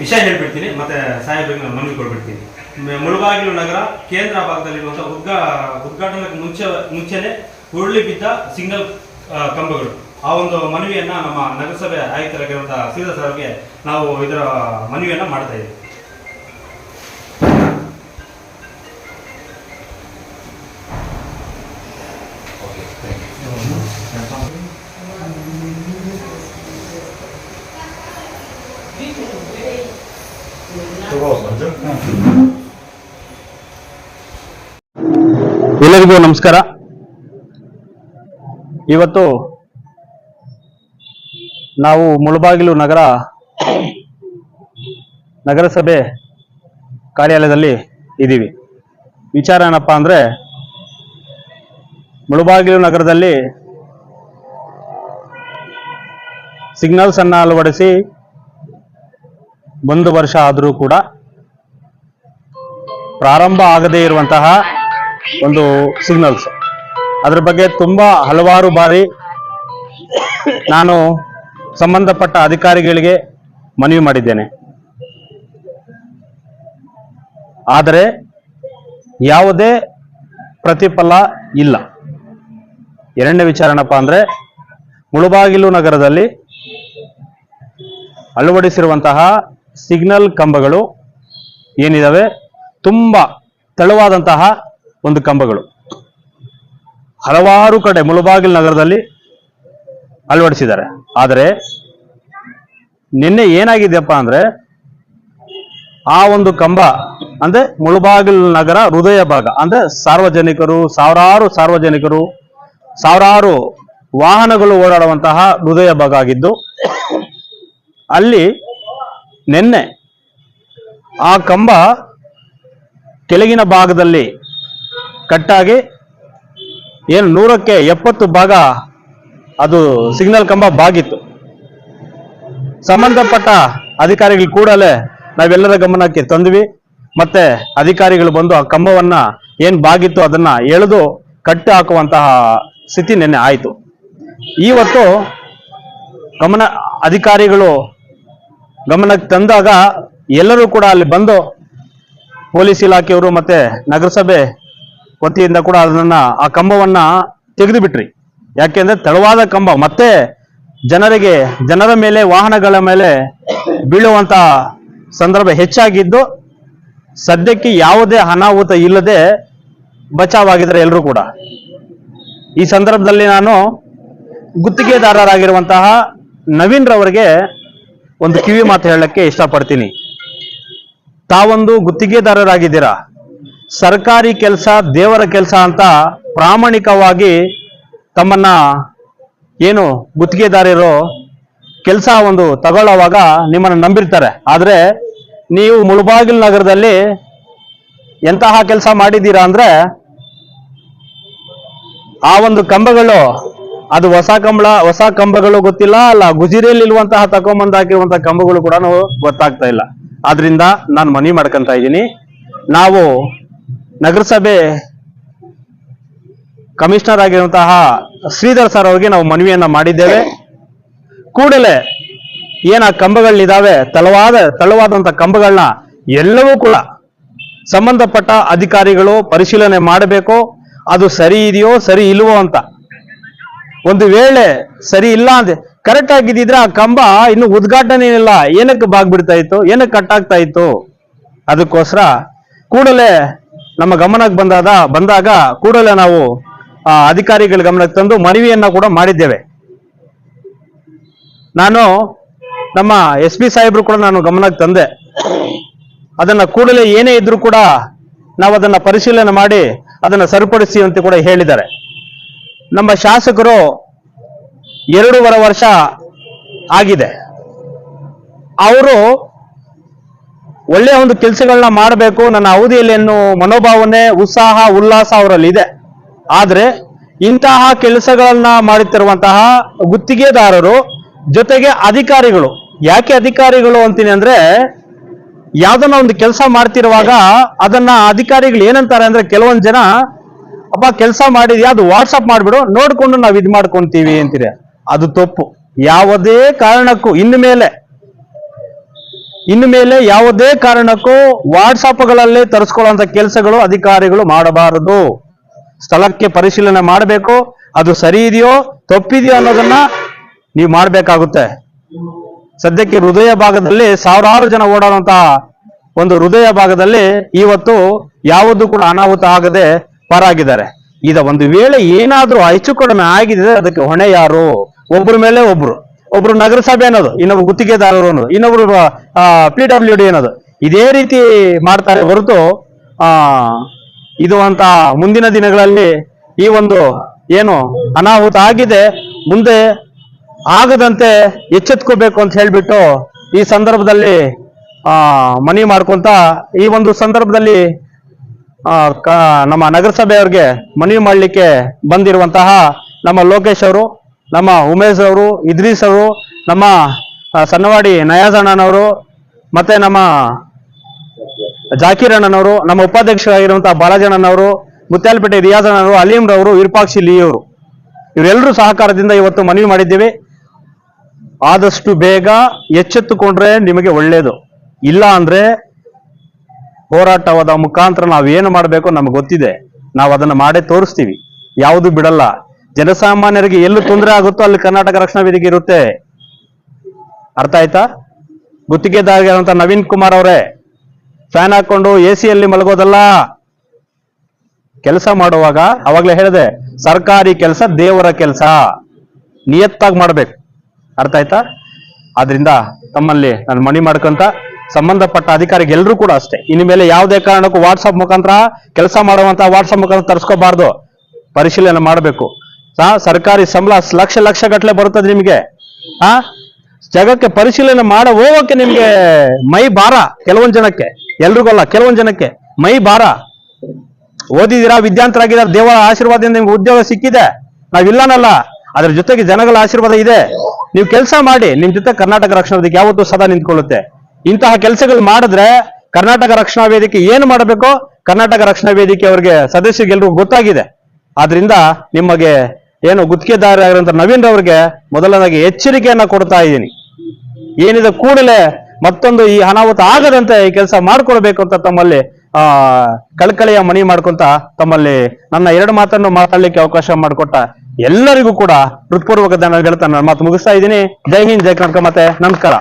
ವಿಷಯ ಹೇಳ್ಬಿಡ್ತೀನಿ, ಮತ್ತೆ ಸಾಹೇಬ್ರಿಗೆ ನಾನು ಮನವಿ ಕೊಡ್ಬಿಡ್ತೀನಿ. ಮುಳುಬಾಗಿಲು ನಗರ, ಕೇಂದ್ರ ಭಾಗದಲ್ಲಿರುವಂಥ ಉದ್ಘಾ ಉದ್ಘಾಟನೆ ಮುಂಚೆ, ಮುಂಚೆನೆ ಉರುಳಿ ಬಿದ್ದ ಸಿಗ್ನಲ್ ಕಂಬಗಳು. ಆ ಒಂದು ಮನವಿಯನ್ನ ನಮ್ಮ ನಗರಸಭೆ ಆಯುಕ್ತರಾಗಿರುವಂತಹ ಸೀದಾ ಸರ್ಗೆ ನಾವು ಇದರ ಮನವಿಯನ್ನ ಮಾಡ್ತಾ ಇದ್ದೀವಿ. ಎಲ್ಲರಿಗೂ ನಮಸ್ಕಾರ. ಇವತ್ತು ನಾವು ಮುಳಬಾಗಿಲು ನಗರ ನಗರಸಭೆ ಕಾರ್ಯಾಲಯದಲ್ಲಿ ಇದ್ದೀವಿ. ವಿಚಾರ ಏನಪ್ಪ ಅಂದರೆ ಮುಳಬಾಗಿಲು ನಗರದಲ್ಲಿ ಸಿಗ್ನಲ್ಸ್ ಅನ್ನ ಅಳವಡಿಸಿ ಒಂದು ವರ್ಷ ಆದರೂ ಕೂಡ ಪ್ರಾರಂಭ ಆಗದೇ ಇರುವಂತಹ ಒಂದು ಸಿಗ್ನಲ್ಸ್ ಅದ್ರ ಬಗ್ಗೆ ತುಂಬ ಹಲವಾರು ಬಾರಿ ನಾನು ಸಂಬಂಧಪಟ್ಟ ಅಧಿಕಾರಿಗಳಿಗೆ ಮನವಿ ಮಾಡಿದ್ದೇನೆ. ಆದರೆ ಯಾವುದೇ ಪ್ರತಿಫಲ ಇಲ್ಲ. ಎರಡನೇ ವಿಚಾರಣಪ್ಪ ಅಂದ್ರೆ ಮುಳುಬಾಗಿಲು ನಗರದಲ್ಲಿ ಅಳವಡಿಸಿರುವಂತಹ ಸಿಗ್ನಲ್ ಕಂಬಗಳು ಏನಿದಾವೆ? ತುಂಬಾ ತೆಳುವಾದಂತಹ ಒಂದು ಕಂಬಗಳು. ಹಲವಾರು ಕಡೆ ಮುಳುಬಾಗಿಲು ನಗರದಲ್ಲಿ ಅಳವಡಿಸಿದ್ದಾರೆ. ಆದರೆ ನಿನ್ನೆ ಏನಾಗಿದೆಯಪ್ಪ ಅಂದ್ರೆ ಆ ಒಂದು ಕಂಬ ಅಂದ್ರೆ ಮುಳುಬಾಗಿಲು ನಗರ ಹೃದಯ ಭಾಗ ಅಂದ್ರೆ ಸಾರ್ವಜನಿಕರು, ಸಾವಿರಾರು ಸಾರ್ವಜನಿಕರು, ಸಾವಿರಾರು ವಾಹನಗಳು ಓಡಾಡುವಂತಹ ಹೃದಯ ಭಾಗ ಆಗಿದ್ದು ಅಲ್ಲಿ ನಿನ್ನೆ ಆ ಕಂಬ ಕೆಳಗಿನ ಭಾಗದಲ್ಲಿ ಕಟ್ಟಾಗಿ ಏನು ನೂರಕ್ಕೆ ಎಪ್ಪತ್ತು ಭಾಗ ಅದು ಸಿಗ್ನಲ್ ಕಂಬ ಬಾಗಿತ್ತು. ಸಂಬಂಧಪಟ್ಟ ಅಧಿಕಾರಿಗಳು ಕೂಡಲೇ ನಾವೆಲ್ಲರ ಗಮನಕ್ಕೆ ತಂದ್ವಿ. ಮತ್ತೆ ಅಧಿಕಾರಿಗಳು ಬಂದು ಆ ಕಂಬವನ್ನ ಏನ್ ಬಾಗಿತ್ತು ಅದನ್ನ ಎಳೆದು ಕಟ್ಟು ಹಾಕುವಂತಹ ಸ್ಥಿತಿ ನಿನ್ನೆ ಆಯಿತು. ಇವತ್ತು ಗಮನ ಅಧಿಕಾರಿಗಳು ಗಮನಕ್ಕೆ ತಂದಾಗ ಎಲ್ಲರೂ ಕೂಡ ಅಲ್ಲಿ ಬಂದು ಪೊಲೀಸ್ ಇಲಾಖೆಯವರು ಮತ್ತೆ ನಗರಸಭೆ ವತಿಯಿಂದ ಕೂಡ ಅದನ್ನ ಆ ಕಂಬವನ್ನ ತೆಗೆದು ಬಿಟ್ರಿ ಯಾಕೆಂದ್ರೆ ತೆಳುವಾದ ಕಂಬ, ಮತ್ತೆ ಜನರಿಗೆ, ಜನರ ಮೇಲೆ, ವಾಹನಗಳ ಮೇಲೆ ಬೀಳುವಂತ ಸಂದರ್ಭ ಹೆಚ್ಚಾಗಿದ್ದು ಸದ್ಯಕ್ಕೆ ಯಾವುದೇ ಅನಾಹುತ ಇಲ್ಲದೆ ಬಚಾವಾಗಿದ್ದಾರೆ ಎಲ್ಲರೂ ಕೂಡ. ಈ ಸಂದರ್ಭದಲ್ಲಿ ನಾನು ಗುತ್ತಿಗೆದಾರರಾಗಿರುವಂತಹ ನವೀನ್ ರವರಿಗೆ ಒಂದು ಕಿವಿ ಮಾತು ಹೇಳಕ್ಕೆ ಇಷ್ಟಪಡ್ತೀನಿ. ತಾವೊಂದು ಗುತ್ತಿಗೆದಾರರಾಗಿದ್ದೀರಾ? ಸರ್ಕಾರಿ ಕೆಲಸ, ದೇವರ ಕೆಲಸ ಅಂತ ಪ್ರಾಮಾಣಿಕವಾಗಿ ತಮ್ಮನ್ನ ಏನು ಗುತ್ತಿಗೆದಾರರು ಕೆಲಸ ಒಂದು ತಗೊಳ್ಳೋವಾಗ ನಿಮ್ಮನ್ನು ನಂಬಿರ್ತಾರೆ. ಆದರೆ ನೀವು ಮುಳುಬಾಗಿಲು ನಗರದಲ್ಲಿ ಎಂತಹ ಕೆಲಸ ಮಾಡಿದ್ದೀರಾ ಅಂದ್ರೆ ಆ ಒಂದು ಕಂಬಗಳು ಅದು ಹೊಸ ಕಂಬಳ, ಹೊಸ ಕಂಬಗಳು ಗೊತ್ತಿಲ್ಲ, ಅಲ್ಲ ಗುಜಿರಿಯಲ್ಲಿ ಇರುವಂತಹ ತಕೊಂಬಂದ್ ಹಾಕಿರುವಂತಹ ಕಂಬಗಳು ಕೂಡ ಗೊತ್ತಾಗ್ತಾ ಇಲ್ಲ. ಆದ್ರಿಂದ ನಾನು ಮನವಿ ಮಾಡ್ಕೊಂತ ಇದ್ದೀನಿ. ನಾವು ನಗರಸಭೆ ಕಮಿಷನರ್ ಆಗಿರುವಂತಹ ಶ್ರೀಧರ್ ಸರ್ ಅವರಿಗೆ ನಾವು ಮನವಿಯನ್ನ ಮಾಡಿದ್ದೇವೆ. ಕೂಡಲೇ ಏನ ಕಂಬಗಳಿದಾವೆ ತಳವಾದ ತಳವಾದಂತ ಕಂಬಗಳನ್ನ ಎಲ್ಲವೂ ಕೂಡ ಸಂಬಂಧಪಟ್ಟ ಅಧಿಕಾರಿಗಳು ಪರಿಶೀಲನೆ ಮಾಡಬೇಕು. ಅದು ಸರಿ ಇದೆಯೋ, ಸರಿ ಇಲ್ವೋ ಅಂತ ಒಂದು ವೇಳೆ ಸರಿ ಇಲ್ಲ ಅಂದ್ರೆ ಕರೆಕ್ಟ್ ಆಗಿದ್ದಿದ್ರೆ ಆ ಕಂಬ ಇನ್ನು ಉದ್ಘಾಟನೆ ಇಲ್ಲ. ಏನಕ್ಕೆ ಬಾಗ್ಬಿಡ್ತಾ ಇತ್ತು? ಏನಕ್ಕೆ ಕಟ್ಟಾಗ್ತಾ ಇತ್ತು? ಅದಕ್ಕೋಸ್ಕರ ಕೂಡಲೇ ನಮ್ಮ ಗಮನಕ್ಕೆ ಬಂದಾದ ಬಂದಾಗ ಕೂಡಲೇ ನಾವು ಆ, ಅಧಿಕಾರಿಗಳ ಗಮನಕ್ಕೆ ತಂದು ಮನವಿಯನ್ನ ಕೂಡ ಮಾಡಿದ್ದೇವೆ. ನಾನು ನಮ್ಮ ಎಸ್ ಪಿ ಸಾಹೇಬ್ರು ಕೂಡ ನಾನು ಗಮನಕ್ಕೆ ತಂದೆ. ಅದನ್ನ ಕೂಡಲೇ ಏನೇ ಇದ್ರೂ ಕೂಡ ನಾವು ಅದನ್ನ ಪರಿಶೀಲನೆ ಮಾಡಿ ಅದನ್ನ ಸರಿಪಡಿಸಿ ಅಂತ ಕೂಡ ಹೇಳಿದ್ದಾರೆ. ನಮ್ಮ ಶಾಸಕರು ಎರಡೂವರೆ ವರ್ಷ ಆಗಿದೆ. ಅವರು ಒಳ್ಳೆಯ ಒಂದು ಕೆಲಸಗಳನ್ನ ಮಾಡಬೇಕು, ನನ್ನ ಅವಧಿಯಲ್ಲಿ ಅನ್ನೋ ಮನೋಭಾವನೆ, ಉತ್ಸಾಹ, ಉಲ್ಲಾಸ ಅವರಲ್ಲಿ ಇದೆ ಆದರೆ ಇಂತಹ ಕೆಲಸಗಳನ್ನ ಮಾಡುತ್ತಿರುವಂತಹ ಗುತ್ತಿಗೆದಾರರು ಜೊತೆಗೆ ಅಧಿಕಾರಿಗಳು, ಯಾಕೆ ಅಧಿಕಾರಿಗಳು ಅಂತೀನಿ ಅಂದ್ರೆ ಯಾವ್ದನ್ನ ಒಂದು ಕೆಲಸ ಮಾಡ್ತಿರುವಾಗ ಅದನ್ನ ಅಧಿಕಾರಿಗಳು ಏನಂತಾರೆ ಅಂದ್ರೆ ಕೆಲವೊಂದು ಜನ ಅಪ್ಪ ಕೆಲಸ ಮಾಡಿದ್ಯಾ? ಅದು ವಾಟ್ಸಪ್ ಮಾಡ್ಬಿಡು. ನೋಡ್ಕೊಂಡು ನಾವು ಇದ್ ಮಾಡ್ಕೊಂತೀವಿ ಅಂತೀರಿ. ಅದು ತಪ್ಪು. ಯಾವುದೇ ಕಾರಣಕ್ಕೂ ಇನ್ನು ಮೇಲೆ ಇನ್ನು ಮೇಲೆ ಯಾವುದೇ ಕಾರಣಕ್ಕೂ ವಾಟ್ಸಪ್ಗಳಲ್ಲೇ ತರಿಸ್ಕೊಳ್ಳುವಂತ ಕೆಲಸಗಳು, ಅಧಿಕಾರಿಗಳು ಮಾಡಬಾರದು. ಸ್ಥಳಕ್ಕೆ ಪರಿಶೀಲನೆ ಮಾಡಬೇಕು. ಅದು ಸರಿ ಇದೆಯೋ, ತಪ್ಪಿದೆಯೋ ಅನ್ನೋದನ್ನ ನೀವು ಮಾಡಬೇಕಾಗುತ್ತೆ. ಸದ್ಯಕ್ಕೆ ಹೃದಯ ಭಾಗದಲ್ಲಿ ಸಾವಿರಾರು ಜನ ಓಡಾಡುವಂತಹ ಒಂದು ಹೃದಯ ಭಾಗದಲ್ಲಿ ಇವತ್ತು ಯಾವುದು ಕೂಡ ಅನಾಹುತ ಆಗದೆ ಪಾರಾಗಿದ್ದಾರೆ. ಇದ ಒಂದು ವೇಳೆ ಏನಾದ್ರೂ ಹೆಚ್ಚು ಕಡಿಮೆ ಆಗಿದೆ ಅದಕ್ಕೆ ಹೊಣೆ ಯಾರು? ಒಬ್ಬರ ಮೇಲೆ ಒಬ್ರು. ಒಬ್ರು ನಗರಸಭೆ ಅನ್ನೋದು, ಇನ್ನೊಬ್ರು ಗುತ್ತಿಗೆದಾರರು ಅನ್ನೋದು, ಇನ್ನೊಬ್ರು ಪಿ ಡಬ್ಲ್ಯೂ ಡಿ ಅನ್ನೋದು. ಇದೇ ರೀತಿ ಮಾಡ್ತಾರೆ ಹೊರತು, ಆ, ಇದು ಅಂತ ಮುಂದಿನ ದಿನಗಳಲ್ಲಿ ಈ ಒಂದು ಏನು ಅನಾಹುತ ಆಗಿದೆ, ಮುಂದೆ ಆಗದಂತೆ ಎಚ್ಚೆತ್ಕೋಬೇಕು ಅಂತ ಹೇಳ್ಬಿಟ್ಟು ಈ ಸಂದರ್ಭದಲ್ಲಿ, ಆ, ಮನವಿ ಮಾಡ್ಕೊಂತ ಈ ಒಂದು ಸಂದರ್ಭದಲ್ಲಿ ನಮ್ಮ ನಗರಸಭೆಯವ್ರಿಗೆ ಮನವಿ ಮಾಡಲಿಕ್ಕೆ ಬಂದಿರುವಂತಹ ನಮ್ಮ ಲೋಕೇಶ್ ಅವರು, ನಮ್ಮ ಉಮೇಶ್ ಅವರು ಇದ್ರೀಸ್ ಅವರು, ನಮ್ಮ ಸನ್ನವಾಡಿ ಸಣ್ಣವಾಡಿ ನಯಾಜ್ ಅಣ್ಣನವರು, ಮತ್ತೆ ನಮ್ಮ ಜಾಕೀರ್ ಅಣ್ಣನವರು, ನಮ್ಮ ಉಪಾಧ್ಯಕ್ಷರಾಗಿರುವಂತಹ ಬಾಲಾಜಣ್ಣನವರು ಮುತ್ಯಾಲ್ಪೇಟೆ ಮುತ್ಯಾಲಪೇಟೆ ರಿಯಾಜ್ ಅಣ್ಣನವರು ಅಲೀಂ ರವರು, ವಿರೂಪಾಕ್ಷಿ ಲೀ ಅವರು. ಇವರೆಲ್ಲರೂ ಸಹಕಾರದಿಂದ ಇವತ್ತು ಮನವಿ ಮಾಡಿದ್ದೀವಿ. ಆದಷ್ಟು ಬೇಗ ಎಚ್ಚೆತ್ತುಕೊಂಡ್ರೆ ನಿಮಗೆ ಒಳ್ಳೆಯದು ಇಲ್ಲ ಅಂದ್ರೆ ಹೋರಾಟವಾದ ಮುಖಾಂತರ ನಾವು ಏನು ಮಾಡಬೇಕು ನಮ್ಗೆ ಗೊತ್ತಿದೆ. ನಾವು ಅದನ್ನ ಮಾಡೇ ತೋರಿಸ್ತೀವಿ. ಯಾವುದು ಬಿಡಲ್ಲ. ಜನಸಾಮಾನ್ಯರಿಗೆ ಎಲ್ಲಿ ತೊಂದರೆ ಆಗುತ್ತೋ ಅಲ್ಲಿ ಕರ್ನಾಟಕ ರಕ್ಷಣಾ ವೇದಿಕೆ ಇರುತ್ತೆ. ಅರ್ಥ ಆಯ್ತಾ? ಅಂತ ನವೀನ್ ಕುಮಾರ್ ಅವರೇ, ಫ್ಯಾನ್ ಹಾಕೊಂಡು ಎ ಸಿಯಲ್ಲಿ ಮಲಗೋದಲ್ಲ. ಕೆಲಸ ಮಾಡುವಾಗ ಅವಾಗ್ಲೇ ಹೇಳಿದೆ, ಸರ್ಕಾರಿ ಕೆಲಸ ದೇವರ ಕೆಲಸ. ನಿಯತ್ತಾಗಿ ಮಾಡ್ಬೇಕು. ಅರ್ಥ ಆಯ್ತಾ? ಆದ್ರಿಂದ ತಮ್ಮಲ್ಲಿ ನಾನು ಮಣಿ ಮಾಡ್ಕೊಂತ ಸಂಬಂಧಪಟ್ಟ ಅಧಿಕಾರಿಗೆ ಎಲ್ಲರೂ ಕೂಡ ಅಷ್ಟೇ. ಇನ್ನು ಮೇಲೆ ಯಾವುದೇ ಕಾರಣಕ್ಕೂ ವಾಟ್ಸಪ್ ಮುಖಾಂತರ ಕೆಲಸ ಮಾಡುವಂತ ವಾಟ್ಸಪ್ ಮುಖಾಂತರ ತರಿಸ್ಕೋಬಾರ್ದು. ಪರಿಶೀಲನೆ ಮಾಡಬೇಕು. ಸರ್ಕಾರಿ ಸಂಬಳ ಲಕ್ಷ ಲಕ್ಷ ಗಟ್ಟಲೆ ಬರುತ್ತದೆ ನಿಮಗೆ. ಆ ಜಗಕ್ಕೆ ಪರಿಶೀಲನೆ ಮಾಡ ಹೋಗೋಕೆ ನಿಮ್ಗೆ ಮೈ ಭಾರ ಕೆಲವೊಂದ್ ಜನಕ್ಕೆ. ಎಲ್ರಿಗಲ್ಲ ಕೆಲವೊಂದ್ ಜನಕ್ಕೆ ಮೈ ಭಾರ. ಓದಿದ್ದೀರಾ ವಿದ್ಯಾಂತರಾಗಿದ್ದಾರೆ ದೇವರ ಆಶೀರ್ವಾದದಿಂದ ನಿಮ್ಗೆ ಉದ್ಯೋಗ ಸಿಕ್ಕಿದೆ. ನಾವಿಲ್ಲನಲ್ಲ, ಅದ್ರ ಜೊತೆಗೆ ಜನಗಳ ಆಶೀರ್ವಾದ ಇದೆ. ನೀವು ಕೆಲಸ ಮಾಡಿ, ನಿಮ್ ಜೊತೆ ಕರ್ನಾಟಕ ರಕ್ಷಣಾ ಯಾವತ್ತೂ ಸದಾ ನಿಂತ್ಕೊಳ್ಳುತ್ತೆ. ಇಂತಹ ಕೆಲಸಗಳು ಮಾಡಿದ್ರೆ ಕರ್ನಾಟಕ ರಕ್ಷಣಾ ವೇದಿಕೆ ಏನು ಮಾಡಬೇಕು? ಕರ್ನಾಟಕ ರಕ್ಷಣಾ ವೇದಿಕೆ ಅವರಿಗೆ ಸದಸ್ಯರಿಗೆಲ್ರಿಗೂ ಗೊತ್ತಾಗಿದೆ. ಆದ್ರಿಂದ ನಿಮಗೆ ಏನು ಗುತ್ತಿಗೆದಾರರಾಗಿರುವಂತ ನವೀನ್ ರವರಿಗೆ ಮೊದಲನೇದಾಗಿ ಎಚ್ಚರಿಕೆಯನ್ನ ಕೊಡ್ತಾ ಇದ್ದೀನಿ. ಏನಿದೆ ಕೂಡಲೇ ಮತ್ತೊಂದು ಈ ಅನಾಹುತ ಆಗದಂತೆ ಈ ಕೆಲಸ ಮಾಡ್ಕೊಳ್ಬೇಕು ಅಂತ ತಮ್ಮಲ್ಲಿ, ಆ, ಕಳಕಳಿಯ ಮಣಿ ಮಾಡ್ಕೊಂತ ತಮ್ಮಲ್ಲಿ ನನ್ನ ಎರಡು ಮಾತನ್ನು ಮಾತಾಡ್ಲಿಕ್ಕೆ ಅವಕಾಶ ಮಾಡಿಕೊಟ್ಟ ಎಲ್ಲರಿಗೂ ಕೂಡ ಹೃತ್ಪೂರ್ವಕ ಧನ್ಯವಾದ ಹೇಳ್ತಾ ನನ್ನ ಮಾತು ಮುಗಿಸ್ತಾ ಇದ್ದೀನಿ. ಜೈ ಹಿಂದ್, ಜೈ ಕರ್ನಾಟಕ ಮತ್ತೆ ನಮಸ್ಕಾರ.